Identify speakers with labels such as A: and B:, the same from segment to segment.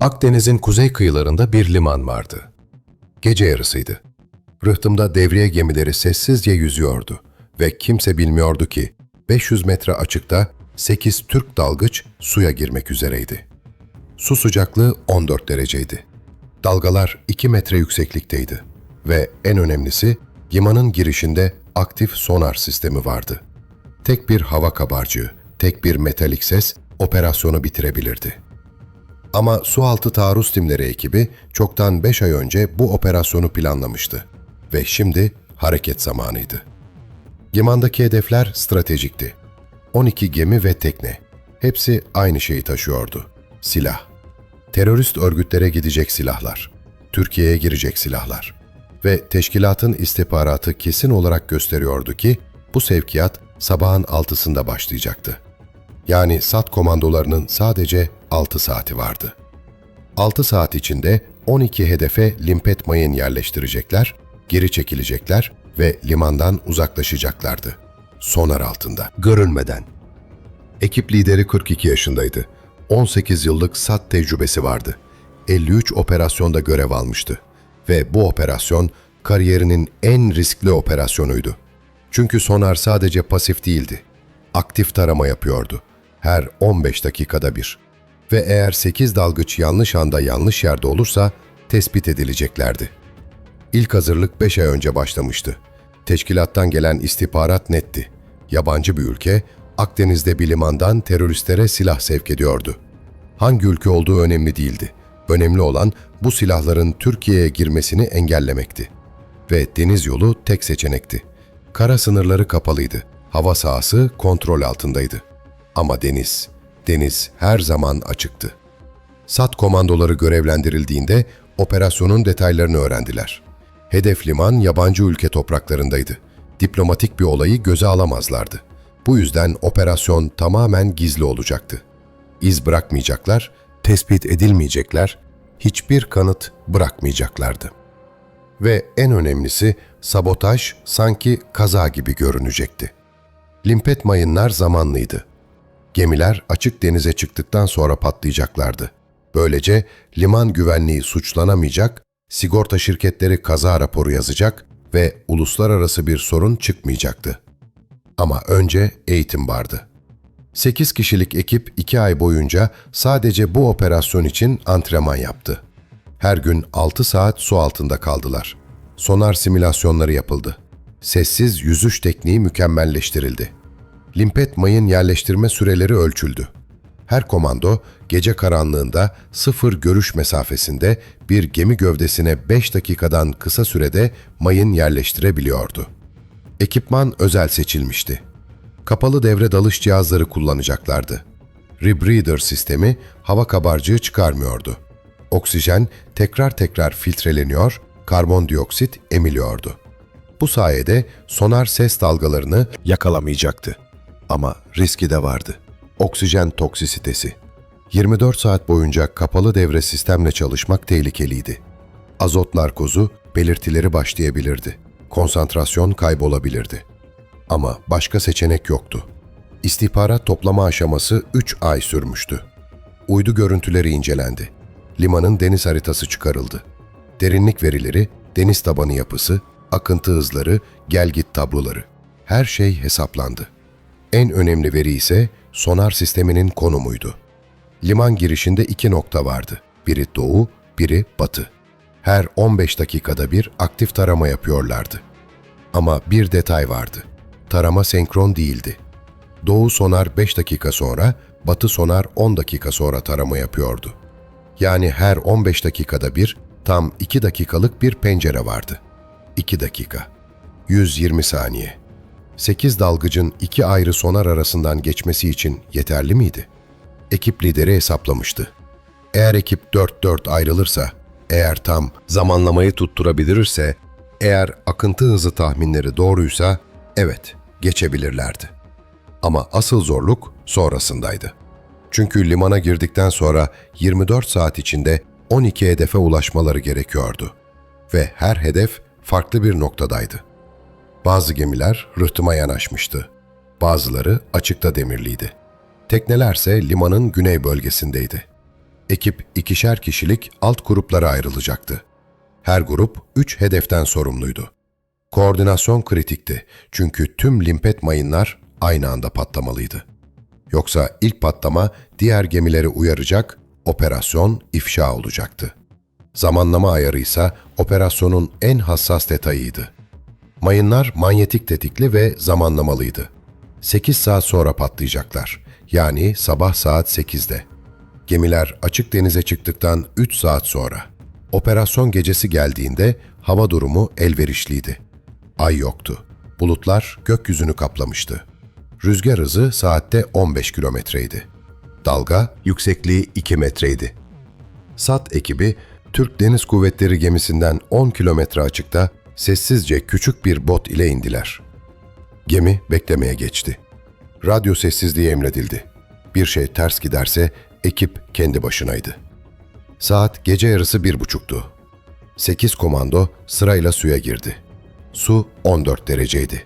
A: Akdeniz'in kuzey kıyılarında bir liman vardı. Gece yarısıydı. Rıhtımda devriye gemileri sessizce yüzüyordu ve kimse bilmiyordu ki 500 metre açıkta 8 Türk dalgıç suya girmek üzereydi. Su sıcaklığı 14 dereceydi. Dalgalar 2 metre yükseklikteydi ve en önemlisi limanın girişinde aktif sonar sistemi vardı. Tek bir hava kabarcığı, tek bir metalik ses operasyonu bitirebilirdi. Ama sualtı taarruz timleri ekibi çoktan 5 ay önce bu operasyonu planlamıştı ve şimdi hareket zamanıydı. Limandaki hedefler stratejikti. 12 gemi ve tekne. Hepsi aynı şeyi taşıyordu. Silah. Terörist örgütlere gidecek silahlar. Türkiye'ye girecek silahlar. Ve teşkilatın istihbaratı kesin olarak gösteriyordu ki bu sevkiyat sabahın altısında başlayacaktı. Yani SAT komandolarının sadece 6 saati vardı. 6 saat içinde 12 hedefe limpet mayın yerleştirecekler, geri çekilecekler ve limandan uzaklaşacaklardı. Sonar altında, görünmeden. Ekip lideri 42 yaşındaydı. 18 yıllık SAT tecrübesi vardı. 53 operasyonda görev almıştı. Ve bu operasyon kariyerinin en riskli operasyonuydu. Çünkü sonar sadece pasif değildi. Aktif tarama yapıyordu. Her 15 dakikada bir. Ve eğer 8 dalgıç yanlış anda yanlış yerde olursa tespit edileceklerdi. İlk hazırlık 5 ay önce başlamıştı. Teşkilattan gelen istihbarat netti. Yabancı bir ülke Akdeniz'de bir limandan teröristlere silah sevk ediyordu. Hangi ülke olduğu önemli değildi. Önemli olan bu silahların Türkiye'ye girmesini engellemekti. Ve deniz yolu tek seçenekti. Kara sınırları kapalıydı. Hava sahası kontrol altındaydı. Ama deniz, deniz her zaman açıktı. SAT komandoları görevlendirildiğinde operasyonun detaylarını öğrendiler. Hedef liman yabancı ülke topraklarındaydı. Diplomatik bir olayı göze alamazlardı. Bu yüzden operasyon tamamen gizli olacaktı. İz bırakmayacaklar, tespit edilmeyecekler, hiçbir kanıt bırakmayacaklardı. Ve en önemlisi sabotaj sanki kaza gibi görünecekti. Limpet mayınlar zamanlıydı. Gemiler açık denize çıktıktan sonra patlayacaklardı. Böylece liman güvenliği suçlanamayacak, sigorta şirketleri kaza raporu yazacak ve uluslararası bir sorun çıkmayacaktı. Ama önce eğitim vardı. 8 kişilik ekip 2 ay boyunca sadece bu operasyon için antrenman yaptı. Her gün 6 saat su altında kaldılar. Sonar simülasyonları yapıldı. Sessiz yüzüş tekniği mükemmelleştirildi. Limpet mayın yerleştirme süreleri ölçüldü. Her komando gece karanlığında sıfır görüş mesafesinde bir gemi gövdesine 5 dakikadan kısa sürede mayın yerleştirebiliyordu. Ekipman özel seçilmişti. Kapalı devre dalış cihazları kullanacaklardı. Rebreather sistemi hava kabarcığı çıkarmıyordu. Oksijen tekrar tekrar filtreleniyor, karbondioksit emiliyordu. Bu sayede sonar ses dalgalarını yakalamayacaktı. Ama riski de vardı. Oksijen toksisitesi. 24 saat boyunca kapalı devre sistemle çalışmak tehlikeliydi. Azot narkozu belirtileri başlayabilirdi. Konsantrasyon kaybolabilirdi. Ama başka seçenek yoktu. İstihbarat toplama aşaması 3 ay sürmüştü. Uydu görüntüleri incelendi. Limanın deniz haritası çıkarıldı. Derinlik verileri, deniz tabanı yapısı, akıntı hızları, gelgit tabloları. Her şey hesaplandı. En önemli veri ise sonar sisteminin konumuydu. Liman girişinde iki nokta vardı. Biri doğu, biri batı. Her 15 dakikada bir aktif tarama yapıyorlardı. Ama bir detay vardı. Tarama senkron değildi. Doğu sonar 5 dakika sonra, batı sonar 10 dakika sonra tarama yapıyordu. Yani her 15 dakikada bir tam 2 dakikalık bir pencere vardı. 2 dakika. 120 saniye. 8 dalgıcın iki ayrı sonar arasından geçmesi için yeterli miydi? Ekip lideri hesaplamıştı. Eğer ekip 4-4 ayrılırsa, eğer tam zamanlamayı tutturabilirse, eğer akıntı hızı tahminleri doğruysa, evet, geçebilirlerdi. Ama asıl zorluk sonrasındaydı. Çünkü limana girdikten sonra 24 saat içinde 12 hedefe ulaşmaları gerekiyordu. Ve her hedef farklı bir noktadaydı. Bazı gemiler rıhtıma yanaşmıştı. Bazıları açıkta demirliydi. Teknelerse limanın güney bölgesindeydi. Ekip ikişer kişilik alt gruplara ayrılacaktı. Her grup üç hedeften sorumluydu. Koordinasyon kritikti çünkü tüm limpet mayınlar aynı anda patlamalıydı. Yoksa ilk patlama diğer gemileri uyaracak, operasyon ifşa olacaktı. Zamanlama ayarı ise operasyonun en hassas detayıydı. Mayınlar manyetik tetikli ve zamanlamalıydı. 8 saat sonra patlayacaklar. Yani sabah saat 8'de. Gemiler açık denize çıktıktan 3 saat sonra. Operasyon gecesi geldiğinde hava durumu elverişliydi. Ay yoktu. Bulutlar gökyüzünü kaplamıştı. Rüzgar hızı saatte 15 kilometreydi. Dalga yüksekliği 2 metreydi. SAT ekibi Türk Deniz Kuvvetleri gemisinden 10 kilometre açıkta sessizce küçük bir bot ile indiler. Gemi beklemeye geçti. Radyo sessizliği emredildi. Bir şey ters giderse ekip kendi başınaydı. Saat gece yarısı bir buçuktu. Sekiz komando sırayla suya girdi. Su 14 dereceydi.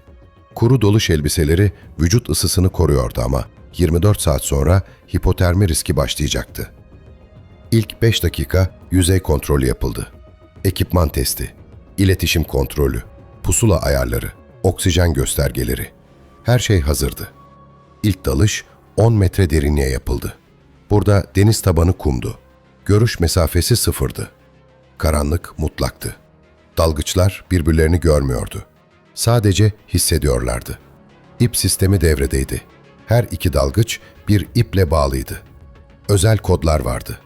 A: Kuru doluş elbiseleri vücut ısısını koruyordu ama 24 saat sonra hipotermi riski başlayacaktı. İlk 5 dakika yüzey kontrolü yapıldı. Ekipman testi, iletişim kontrolü, pusula ayarları, oksijen göstergeleri. Her şey hazırdı. İlk dalış 10 metre derinliğe yapıldı. Burada deniz tabanı kumdu. Görüş mesafesi sıfırdı. Karanlık mutlaktı. Dalgıçlar birbirlerini görmüyordu. Sadece hissediyorlardı. İp sistemi devredeydi. Her iki dalgıç bir iple bağlıydı. Özel kodlar vardı.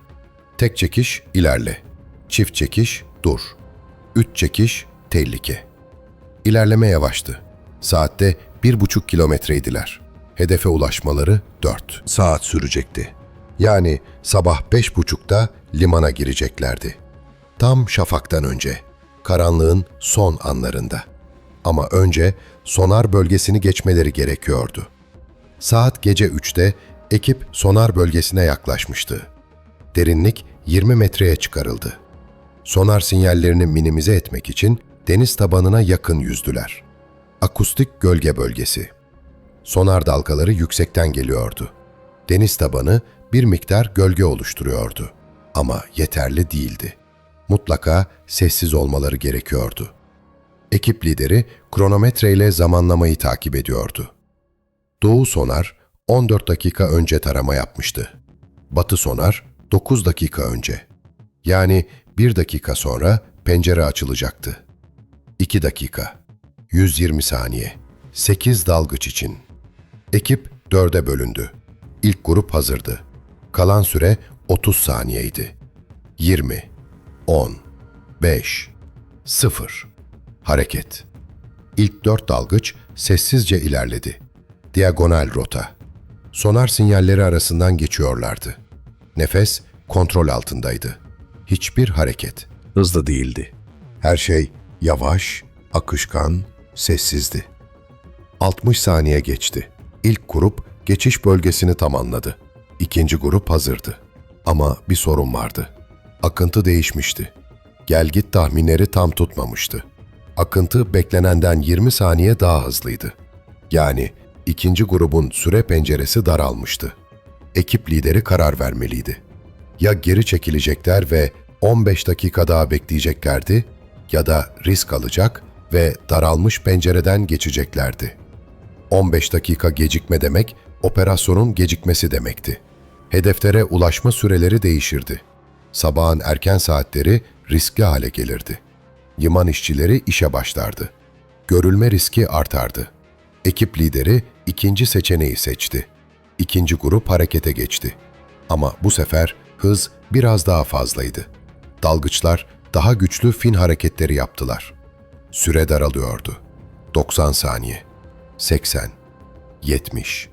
A: Tek çekiş ilerle. Çift çekiş dur. Üç çekiş tehlike. İlerleme yavaştı. Saatte bir buçuk kilometreydiler. Hedefe ulaşmaları dört saat sürecekti. Yani sabah beş buçukta limana gireceklerdi. Tam şafaktan önce, karanlığın son anlarında. Ama önce sonar bölgesini geçmeleri gerekiyordu. Saat gece üçte ekip sonar bölgesine yaklaşmıştı. Derinlik 20 metreye çıkarıldı. Sonar sinyallerini minimize etmek için deniz tabanına yakın yüzdüler. Akustik gölge bölgesi. Sonar dalgaları yüksekten geliyordu. Deniz tabanı bir miktar gölge oluşturuyordu. Ama yeterli değildi. Mutlaka sessiz olmaları gerekiyordu. Ekip lideri kronometreyle zamanlamayı takip ediyordu. Doğu sonar 14 dakika önce tarama yapmıştı. Batı sonar 9 dakika önce. Yani 1 dakika sonra pencere açılacaktı. 2 dakika. 120 saniye. 8 dalgıç için. Ekip dörde bölündü. İlk grup hazırdı. Kalan süre 30 saniyeydi. 20, 10, 5, 0. Hareket. İlk dört dalgıç sessizce ilerledi. Diagonal rota. Sonar sinyalleri arasından geçiyorlardı. Nefes kontrol altındaydı. Hiçbir hareket.
B: Hızlı değildi.
A: Her şey yavaş, akışkan, sessizdi. 60 saniye geçti. İlk grup geçiş bölgesini tamamladı. İkinci grup hazırdı. Ama bir sorun vardı. Akıntı değişmişti. Gelgit tahminleri tam tutmamıştı. Akıntı beklenenden 20 saniye daha hızlıydı. Yani ikinci grubun süre penceresi daralmıştı. Ekip lideri karar vermeliydi. Ya geri çekilecekler ve 15 dakika daha bekleyeceklerdi ya da risk alacak ve daralmış pencereden geçeceklerdi. 15 dakika gecikme demek operasyonun gecikmesi demekti. Hedeflere ulaşma süreleri değişirdi. Sabahın erken saatleri riskli hale gelirdi. Liman işçileri işe başlardı. Görülme riski artardı. Ekip lideri ikinci seçeneği seçti. İkinci grup harekete geçti. Ama bu sefer hız biraz daha fazlaydı. Dalgıçlar daha güçlü fin hareketleri yaptılar. Süre daralıyordu. 90 saniye, 80, 70.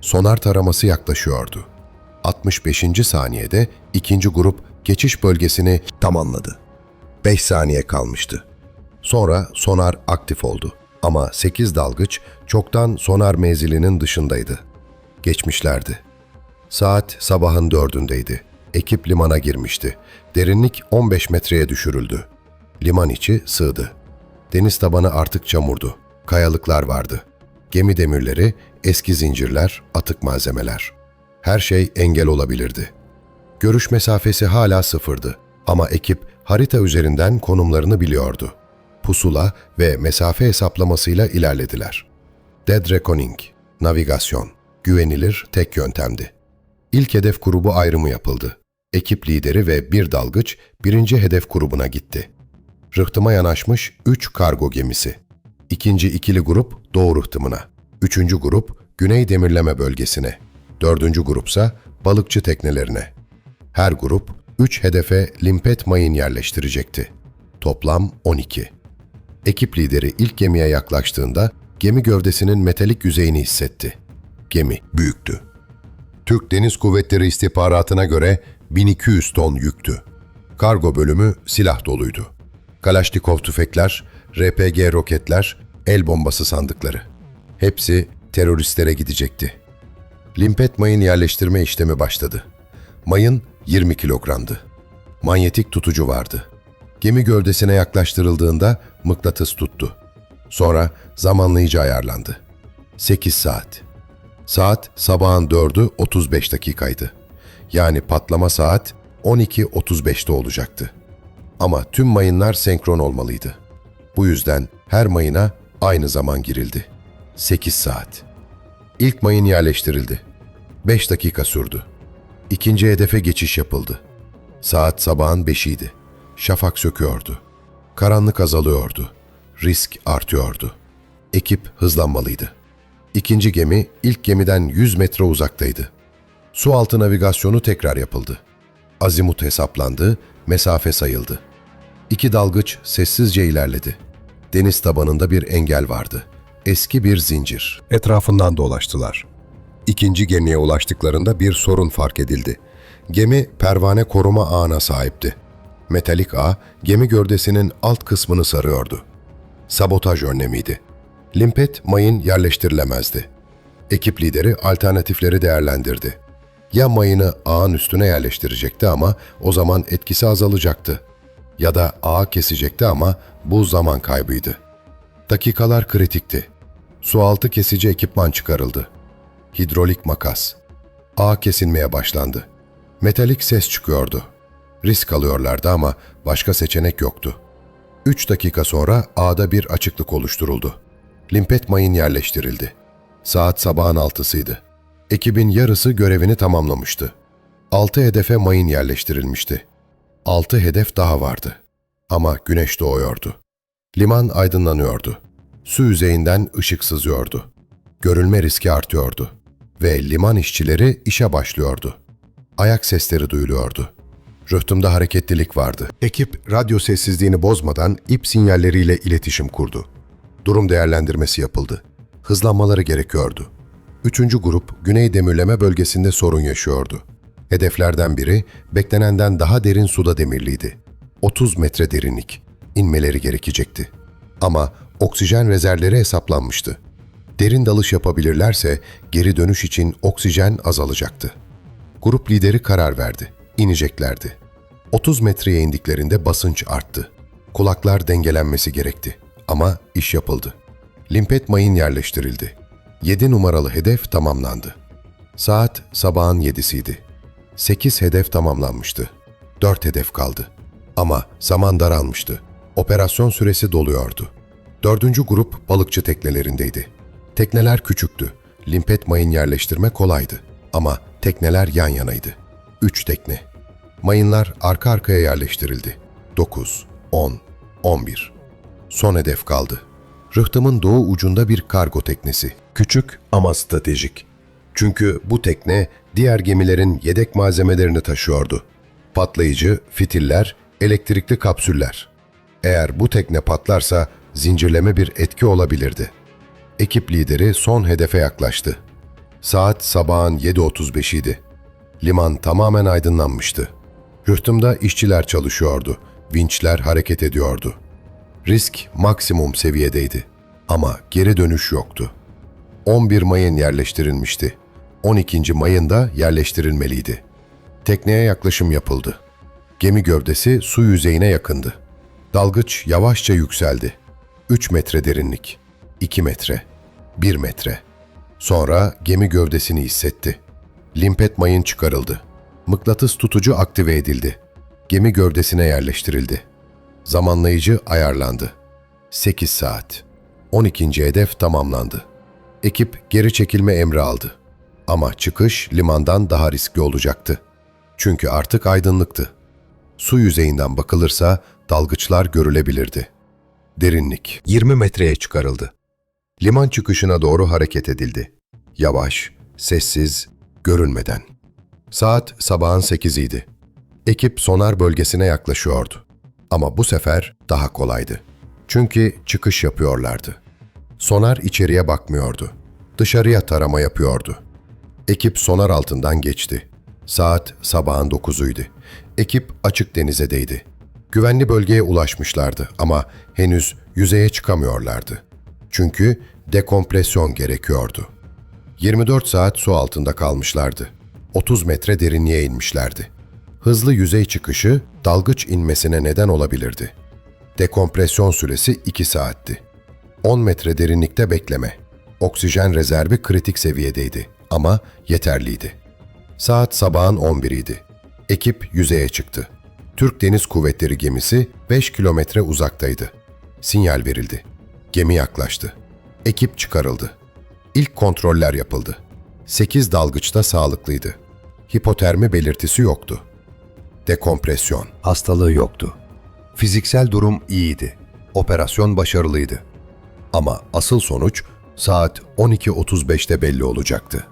A: Sonar taraması yaklaşıyordu. 65. saniyede ikinci grup geçiş bölgesini tamamladı. 5 saniye kalmıştı. Sonra sonar aktif oldu. Ama 8 dalgıç çoktan sonar menzilinin dışındaydı. Geçmişlerdi. Saat sabahın dördündeydi. Ekip limana girmişti. Derinlik 15 metreye düşürüldü. Liman içi sığdı. Deniz tabanı artık çamurdu. Kayalıklar vardı. Gemi demirleri, eski zincirler, atık malzemeler. Her şey engel olabilirdi. Görüş mesafesi hala sıfırdı ama ekip harita üzerinden konumlarını biliyordu. Pusula ve mesafe hesaplamasıyla ilerlediler. Dead Reckoning, navigasyon, güvenilir tek yöntemdi. İlk hedef grubu ayrımı yapıldı. Ekip lideri ve bir dalgıç birinci hedef grubuna gitti. Rıhtıma yanaşmış üç kargo gemisi. İkinci ikili grup doğu rıhtımına. Üçüncü grup güney demirleme bölgesine. Dördüncü grupsa balıkçı teknelerine. Her grup üç hedefe limpet mayın yerleştirecekti. Toplam 12. Ekip lideri ilk gemiye yaklaştığında gemi gövdesinin metalik yüzeyini hissetti. Gemi büyüktü. Türk Deniz Kuvvetleri istihbaratına göre 1200 ton yüktü. Kargo bölümü silah doluydu. Kalaşnikov tüfekler, RPG roketler, el bombası sandıkları. Hepsi teröristlere gidecekti. Limpet mayın yerleştirme işlemi başladı. Mayın 20 kilogramdı. Manyetik tutucu vardı. Gemi gövdesine yaklaştırıldığında mıknatıs tuttu. Sonra zamanlayıcı ayarlandı. 8 saat. Saat sabahın 4'ü 35 dakikaydı. Yani patlama saat 12.35'te olacaktı. Ama tüm mayınlar senkron olmalıydı. Bu yüzden her mayına aynı zaman girildi. 8 saat. İlk mayın yerleştirildi. 5 dakika sürdü. İkinci hedefe geçiş yapıldı. Saat sabahın 5'iydi. Şafak söküyordu. Karanlık azalıyordu. Risk artıyordu. Ekip hızlanmalıydı. İkinci gemi ilk gemiden 100 metre uzaktaydı. Su altı navigasyonu tekrar yapıldı. Azimut hesaplandı, mesafe sayıldı. İki dalgıç sessizce ilerledi. Deniz tabanında bir engel vardı. Eski bir zincir.
B: Etrafından dolaştılar.
A: İkinci gemiye ulaştıklarında bir sorun fark edildi. Gemi pervane koruma ağına sahipti. Metalik ağ gemi gövdesinin alt kısmını sarıyordu. Sabotaj önlemiydi. Limpet mayın yerleştirilemezdi. Ekip lideri alternatifleri değerlendirdi. Ya mayını ağın üstüne yerleştirecekti ama o zaman etkisi azalacaktı. Ya da ağı kesecekti ama bu zaman kaybıydı. Dakikalar kritikti. Sualtı kesici ekipman çıkarıldı hidrolik makas. Ağ kesilmeye başlandı. Metalik ses çıkıyordu. Risk alıyorlardı ama başka seçenek yoktu. Üç dakika sonra ağda bir açıklık oluşturuldu. Limpet mayın yerleştirildi. Saat sabahın altısıydı. Ekibin yarısı görevini tamamlamıştı. Altı hedefe mayın yerleştirilmişti. Altı hedef daha vardı. Ama güneş doğuyordu. Liman aydınlanıyordu. Su yüzeyinden ışık sızıyordu görülme riski artıyordu ve liman işçileri işe başlıyordu. Ayak sesleri duyuluyordu. Rıhtımda hareketlilik vardı. Ekip radyo sessizliğini bozmadan ip sinyalleriyle iletişim kurdu. Durum değerlendirmesi yapıldı. Hızlanmaları gerekiyordu. Üçüncü grup güney demirleme bölgesinde sorun yaşıyordu. Hedeflerden biri beklenenden daha derin suda demirliydi. 30 metre derinlik. İnmeleri gerekecekti. Ama oksijen rezervleri hesaplanmıştı. Derin dalış yapabilirlerse geri dönüş için oksijen azalacaktı. Grup lideri karar verdi. İneceklerdi. 30 metreye indiklerinde basınç arttı. Kulaklar dengelenmesi gerekti. Ama iş yapıldı. Limpet mayın yerleştirildi. 7 numaralı hedef tamamlandı. Saat sabahın 7'siydi. 8 hedef tamamlanmıştı. 4 hedef kaldı. Ama zaman daralmıştı. Operasyon süresi doluyordu. Dördüncü grup balıkçı teknelerindeydi. Tekneler küçüktü. Limpet mayın yerleştirme kolaydı. Ama tekneler yan yanaydı. Üç tekne. Mayınlar arka arkaya yerleştirildi. 9, 10, 11. Son hedef kaldı. Rıhtımın doğu ucunda bir kargo teknesi. Küçük ama stratejik. Çünkü bu tekne diğer gemilerin yedek malzemelerini taşıyordu. Patlayıcı, fitiller, elektrikli kapsüller. Eğer bu tekne patlarsa zincirleme bir etki olabilirdi.'' ekip lideri son hedefe yaklaştı. Saat sabahın 7.35 idi. Liman tamamen aydınlanmıştı. Rıhtımda işçiler çalışıyordu. Vinçler hareket ediyordu. Risk maksimum seviyedeydi. Ama geri dönüş yoktu. 11 mayın yerleştirilmişti. 12. mayın da yerleştirilmeliydi. Tekneye yaklaşım yapıldı. Gemi gövdesi su yüzeyine yakındı. Dalgıç yavaşça yükseldi. 3 metre derinlik. 2 metre, 1 metre. Sonra gemi gövdesini hissetti. Limpet mayın çıkarıldı. Mıknatıs tutucu aktive edildi. Gemi gövdesine yerleştirildi. Zamanlayıcı ayarlandı. 8 saat. 12. hedef tamamlandı. Ekip geri çekilme emri aldı. Ama çıkış limandan daha riskli olacaktı. Çünkü artık aydınlıktı. Su yüzeyinden bakılırsa dalgıçlar görülebilirdi. Derinlik 20 metreye çıkarıldı. Liman çıkışına doğru hareket edildi. Yavaş, sessiz, görünmeden. Saat sabahın 8'iydi. Ekip sonar bölgesine yaklaşıyordu. Ama bu sefer daha kolaydı. Çünkü çıkış yapıyorlardı. Sonar içeriye bakmıyordu. Dışarıya tarama yapıyordu. Ekip sonar altından geçti. Saat sabahın 9'uydu. Ekip açık denize değdi. Güvenli bölgeye ulaşmışlardı ama henüz yüzeye çıkamıyorlardı. Çünkü dekompresyon gerekiyordu. 24 saat su altında kalmışlardı. 30 metre derinliğe inmişlerdi. Hızlı yüzey çıkışı dalgıç inmesine neden olabilirdi. Dekompresyon süresi 2 saatti. 10 metre derinlikte bekleme. Oksijen rezervi kritik seviyedeydi ama yeterliydi. Saat sabahın 11'iydi. Ekip yüzeye çıktı. Türk Deniz Kuvvetleri gemisi 5 kilometre uzaktaydı. Sinyal verildi. Gemi yaklaştı. Ekip çıkarıldı. İlk kontroller yapıldı. 8 dalgıç da sağlıklıydı. Hipotermi belirtisi yoktu. Dekompresyon.
B: Hastalığı yoktu. Fiziksel durum iyiydi. Operasyon başarılıydı.
A: Ama asıl sonuç saat 12.35'te belli olacaktı.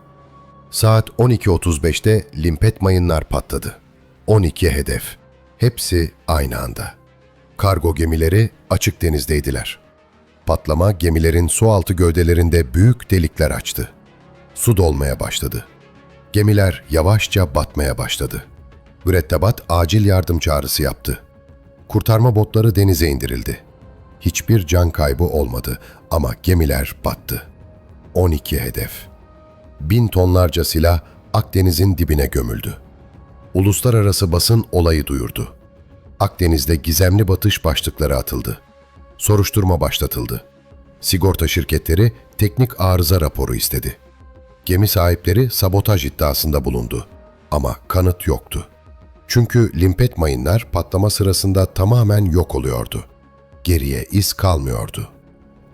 A: Saat 12.35'te limpet mayınlar patladı. 12 hedef. Hepsi aynı anda. Kargo gemileri açık denizdeydiler. Patlama gemilerin su altı gövdelerinde büyük delikler açtı. Su dolmaya başladı. Gemiler yavaşça batmaya başladı. Mürettebat acil yardım çağrısı yaptı. Kurtarma botları denize indirildi. Hiçbir can kaybı olmadı ama gemiler battı. 12 hedef. Bin tonlarca silah Akdeniz'in dibine gömüldü. Uluslararası basın olayı duyurdu. Akdeniz'de gizemli batış başlıkları atıldı. Soruşturma başlatıldı. Sigorta şirketleri teknik arıza raporu istedi. Gemi sahipleri sabotaj iddiasında bulundu. Ama kanıt yoktu. Çünkü limpet mayınlar patlama sırasında tamamen yok oluyordu. Geriye iz kalmıyordu.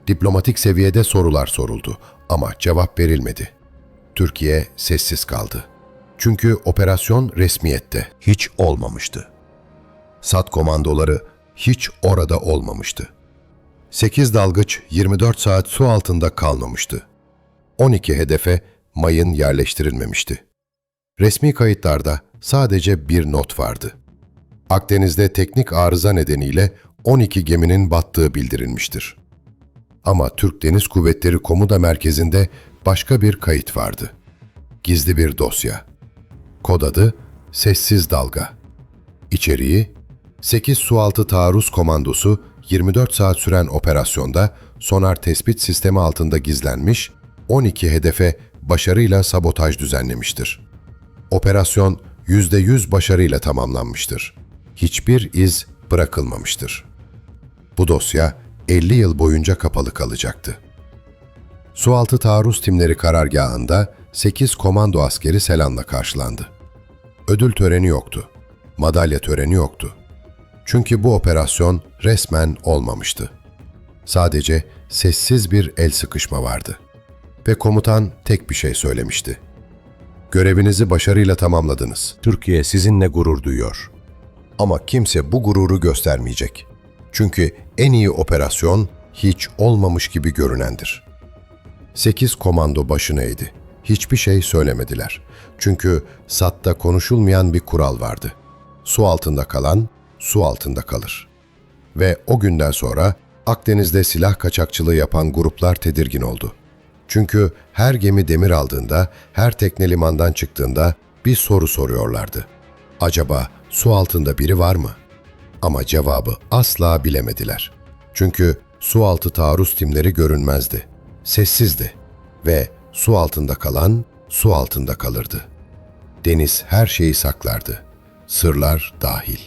A: Diplomatik seviyede sorular soruldu ama cevap verilmedi. Türkiye sessiz kaldı. Çünkü operasyon resmiyette.
B: Hiç olmamıştı.
A: SAT komandoları hiç orada olmamıştı. 8 dalgıç 24 saat su altında kalmamıştı. 12 hedefe mayın yerleştirilmemişti. Resmi kayıtlarda sadece bir not vardı. Akdeniz'de teknik arıza nedeniyle 12 geminin battığı bildirilmiştir. Ama Türk Deniz Kuvvetleri Komuta Merkezi'nde başka bir kayıt vardı. Gizli bir dosya. Kod adı Sessiz Dalga. İçeriği 8 Sualtı Taarruz Komandosu 24 saat süren operasyonda sonar tespit sistemi altında gizlenmiş 12 hedefe başarıyla sabotaj düzenlemiştir. Operasyon %100 başarıyla tamamlanmıştır. Hiçbir iz bırakılmamıştır. Bu dosya 50 yıl boyunca kapalı kalacaktı. Sualtı taarruz timleri karargahında 8 komando askeri selamla karşılandı. Ödül töreni yoktu. Madalya töreni yoktu. Çünkü bu operasyon resmen olmamıştı. Sadece sessiz bir el sıkışma vardı. Ve komutan tek bir şey söylemişti. Görevinizi başarıyla tamamladınız.
B: Türkiye sizinle gurur duyuyor.
A: Ama kimse bu gururu göstermeyecek. Çünkü en iyi operasyon hiç olmamış gibi görünendir. Sekiz komando başına eğdi. Hiçbir şey söylemediler. Çünkü SAT'ta konuşulmayan bir kural vardı. Su altında kalan, su altında kalır. Ve o günden sonra Akdeniz'de silah kaçakçılığı yapan gruplar tedirgin oldu. Çünkü her gemi demir aldığında, her tekne limandan çıktığında bir soru soruyorlardı. Acaba su altında biri var mı? Ama cevabı asla bilemediler. Çünkü su altı taarruz timleri görünmezdi. Sessizdi ve su altında kalan su altında kalırdı. Deniz her şeyi saklardı. Sırlar dahil.